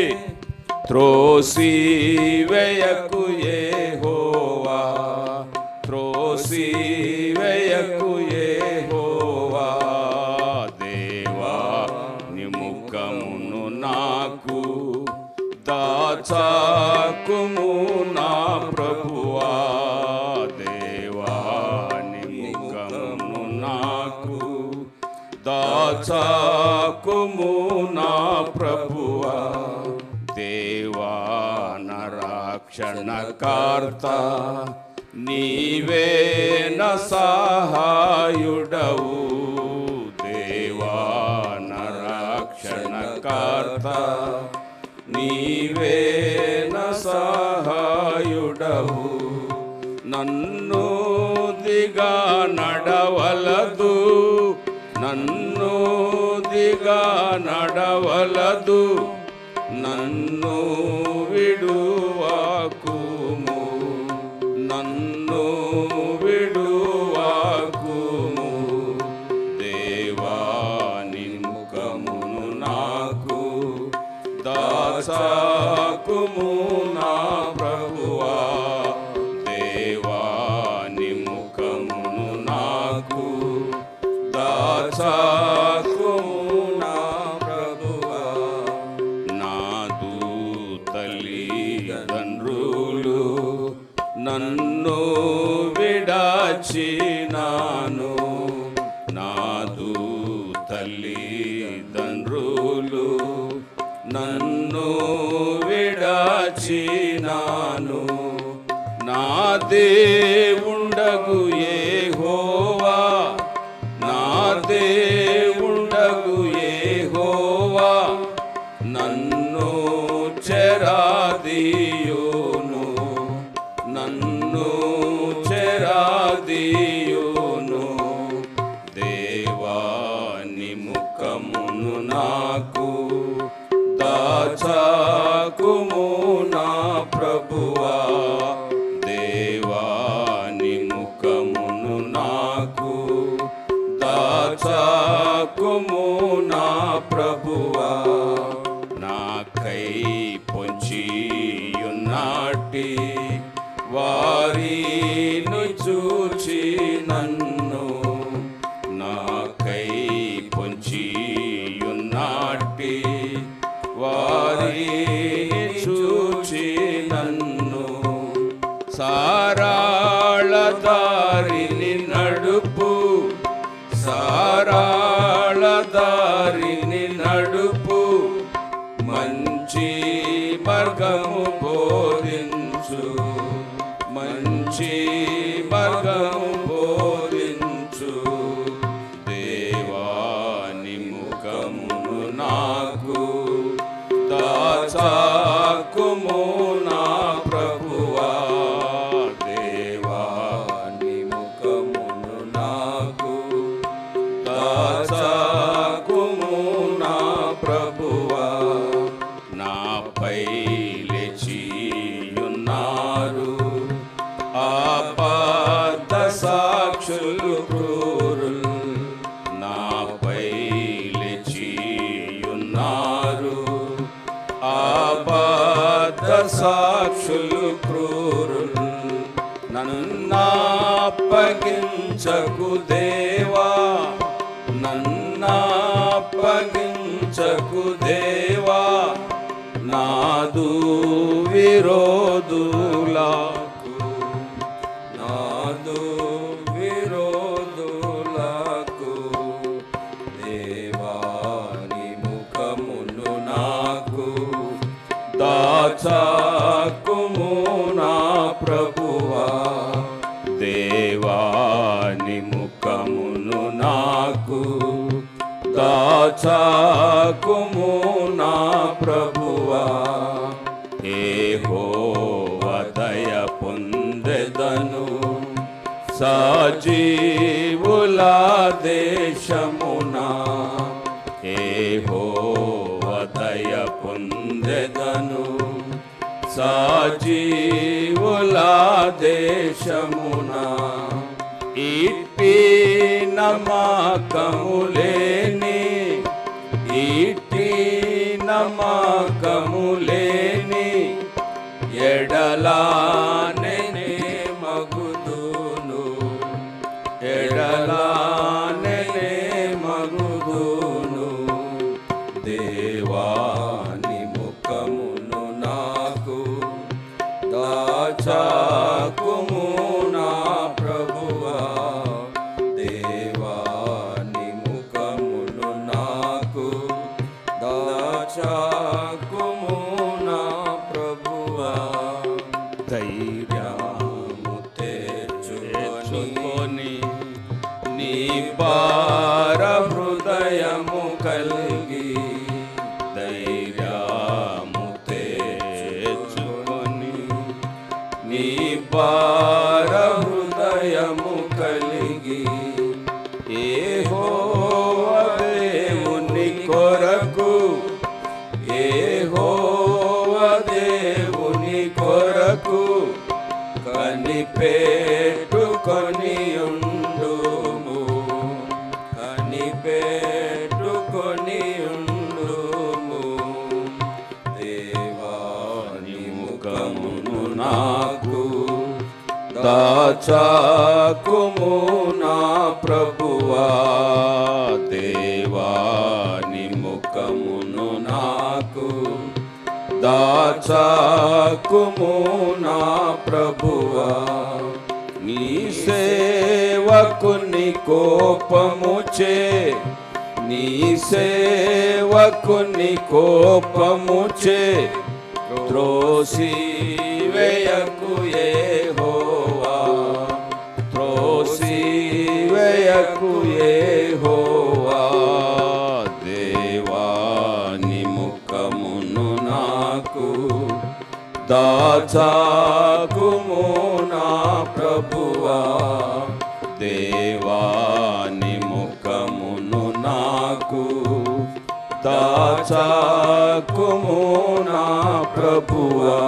కోపముచే త్రోసి వేయకు యెహోవా త్రోసి వేయకు యెహోవా. దేవా నిముఖమును నాకు దాచాకుము నా ప్రభువా. దేవా నిముఖమును నాకు దాచాకుము నా ప్రభువా. దేవా నరాక్షణకార్త నీవే న సహాయుడవు దేవా నరాక్షణకార్త నీవే న సహాయుడవు నన్ను దిగా నడవలదు నన్ను ਨੰਨੋ తల్లిదండ్రులు నన్ను విడాచినాను. నాదు తల్లిదండ్రులు నన్ను విడాచినాను. నా దేవుండగు ఏ వారిని చూచి నన్ను నాకై పొంచియున్నాటి. వారి చూచి నన్ను సారా ti. ఆపాద సాక్షులు క్రూరులు నాపై లేచియున్నారు ఆపాద సాక్షులు క్రూరులు నన్నాపగించకు దేవా. నన్నాపగించకు దేవా. నాదు విరోధులా దాచాకుము నా ప్రభువా దేవాని ముఖమును నాకు దాచాకుము నా ప్రభువా సజీవుల దేశమునా? ఏహోవదయ పొందెదను సజీవులా దేశమునా ఇట్టి నమ్మకములేని ఇట్టి నమ్మకము ఎడలా ఎడలానే మగుదును. దేవాని ముఖమును నాకు దాచాకుము నా ప్రభువా. దేవాని ముఖమును నాకు దాచాకుము నా ప్రభువా. ధైర్యము తెచ్చుకొని నీ పార హృదయము కలిగి ధైర్యము తెచ్చుకొని నీ పార హృదయము కలిగి ఏ దాచాకుము నా ప్రభువా దేవాని ముఖమును నాకు. దాచాకుము నా ప్రభువా నీ సేవకుని కోపముచే నీ సేవకుని కోపముచే త్రోసి వేయకు ఏ వేయకు యెహోవా దేవాని ముఖమును నాకు దాచాకుము నా ప్రభువా దేవాని ముఖమును నాకు దాచాకుము నా ప్రభువా.